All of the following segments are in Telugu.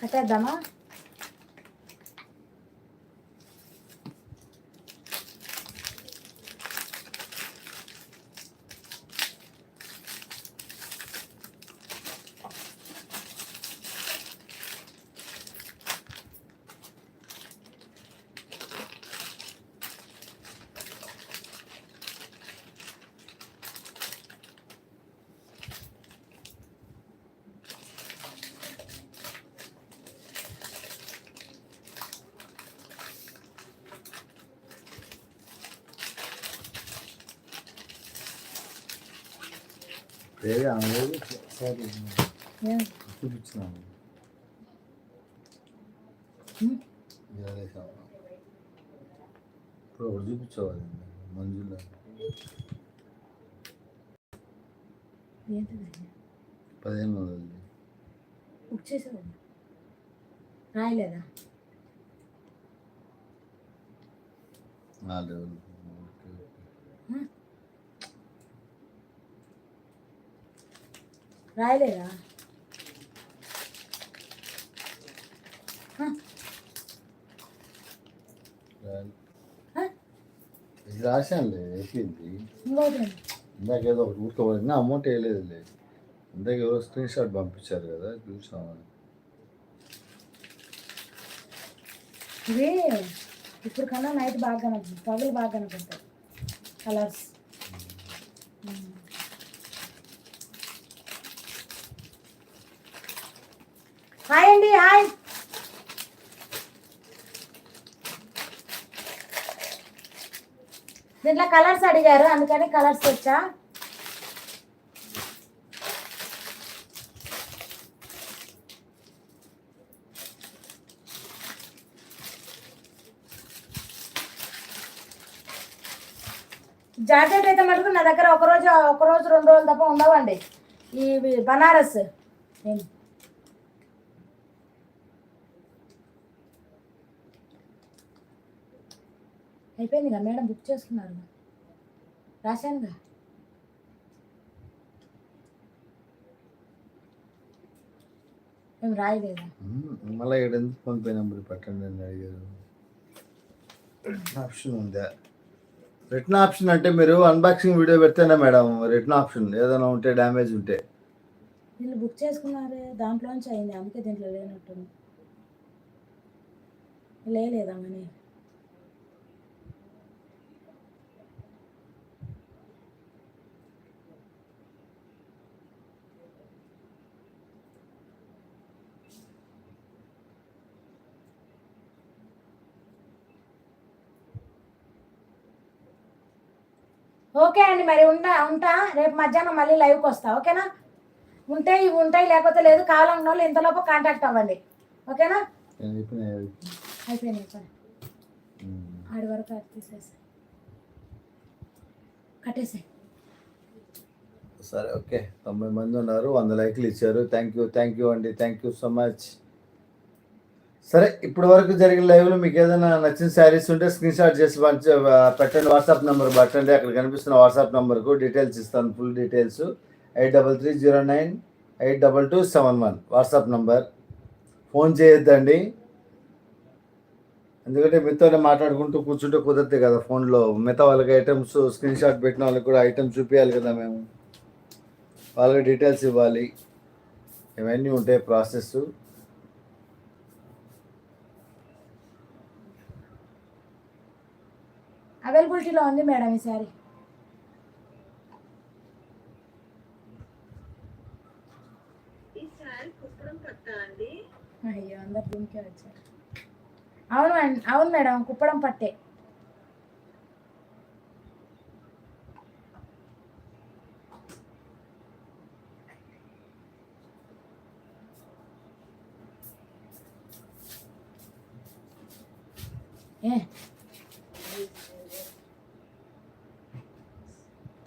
కట్టేద్దామా వేరే ఆమె సరే? చూపించినాము. ఇప్పుడు ఒకటి చూపించవాలి మంజుల పదిహేను వందలది బుక్ చేసేదా రాయలేదా నాలుగు రోజులు. Okay, okay. రాయలేదా? ఇది రాశానులే వేసింది. ఇందాక ఏదో ఒకటి ఊరుకోవాలి అమౌంట్ వేయలేదులే. ఇందాక ఎవరో స్క్రీన్ షాట్ పంపించారు కదా చూసామని ఇవి ఇప్పుడు కన్నా నైట్ బాగా కనపడుతుంది. పగలు బాగా కనపడతాయి. కలర్స్. హాయ్ అండి హాయ్. దీంట్లో కలర్స్ అడిగారు అందుకని కలర్స్ వచ్చా? జాకెట్ అయితే మటుకు నా దగ్గర ఒకరోజు ఒకరోజు రెండు రోజులు తప్ప ఉండవండి. ఇవి బనారస్. అయిపోయిందిగా మేడం బుక్ చేసుకున్నారు రాశానుగా మేము రాయలేదా. మళ్ళీ ఇక్కడ ఎందుకు ఫోన్పే నెంబర్ పెట్టండి అని అడిగారు. రిటర్న్ ఆప్షన్ ఉందా? రిటర్న్ ఆప్షన్ అంటే మీరు అన్బాక్సింగ్ వీడియో పెడితేనే మేడం రిటర్న్ ఆప్షన్ ఏదైనా ఉంటే డ్యామేజ్ ఉంటే. వీళ్ళు బుక్ చేసుకున్నారే దాంట్లోంచి అయింది అందుకే దీంట్లో లేనట్టుంది. లేలేదా మనీ ఓకే అండి మరి ఉంటా ఉంటా. రేపు మధ్యాహ్నం మళ్ళీ లైవ్కి వస్తా ఓకేనా? ఉంటే ఇవి ఉంటాయి లేకపోతే లేదు. కావాలన్న వాళ్ళు ఇంతలోపు కాంటాక్ట్ అవ్వండి. ఓకేనా? అయిపోయినాయి. ఆడి వరకు తీసేసి. కట్టేసాయి. సరే ఓకే. తొంభై మంది ఉన్నారు వంద లైక్లు ఇచ్చారు. థ్యాంక్ యూ థ్యాంక్ యూ అండి. Thank you so much. సరే ఇప్పటి వరకు జరిగిన లైవ్లో మీకు ఏదైనా నచ్చిన శారీస్ ఉంటే స్క్రీన్ షాట్ చేసి పంచ పెట్టండి. వాట్సాప్ నెంబర్ పట్టండి. అక్కడ కనిపిస్తున్న వాట్సాప్ నెంబర్కు డీటెయిల్స్ ఇస్తాను full details. Eight double three zero nine eight double two seven one. WhatsApp number. Phone చేయొద్దండి. ఎందుకంటే మీతోనే మాట్లాడుకుంటూ కూర్చుంటే కుదరదు కదా ఫోన్లో. మిగతా వాళ్ళకి ఐటమ్స్ స్క్రీన్ షాట్ పెట్టిన వాళ్ళకి కూడా ఐటమ్స్ చూపించాలి కదా మేము. వాళ్ళకి డీటెయిల్స్ ఇవ్వాలి. ఇవన్నీ ఉంటాయి ప్రాసెస్ అవైలబిలిటీలో ఉంది మేడం ఈ సారీ అయ్యో అందరు దీనికే వచ్చారు. అవును అవును మేడం కుప్పడం పట్టే. ఏ?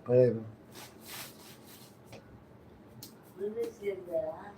Eh. பழைய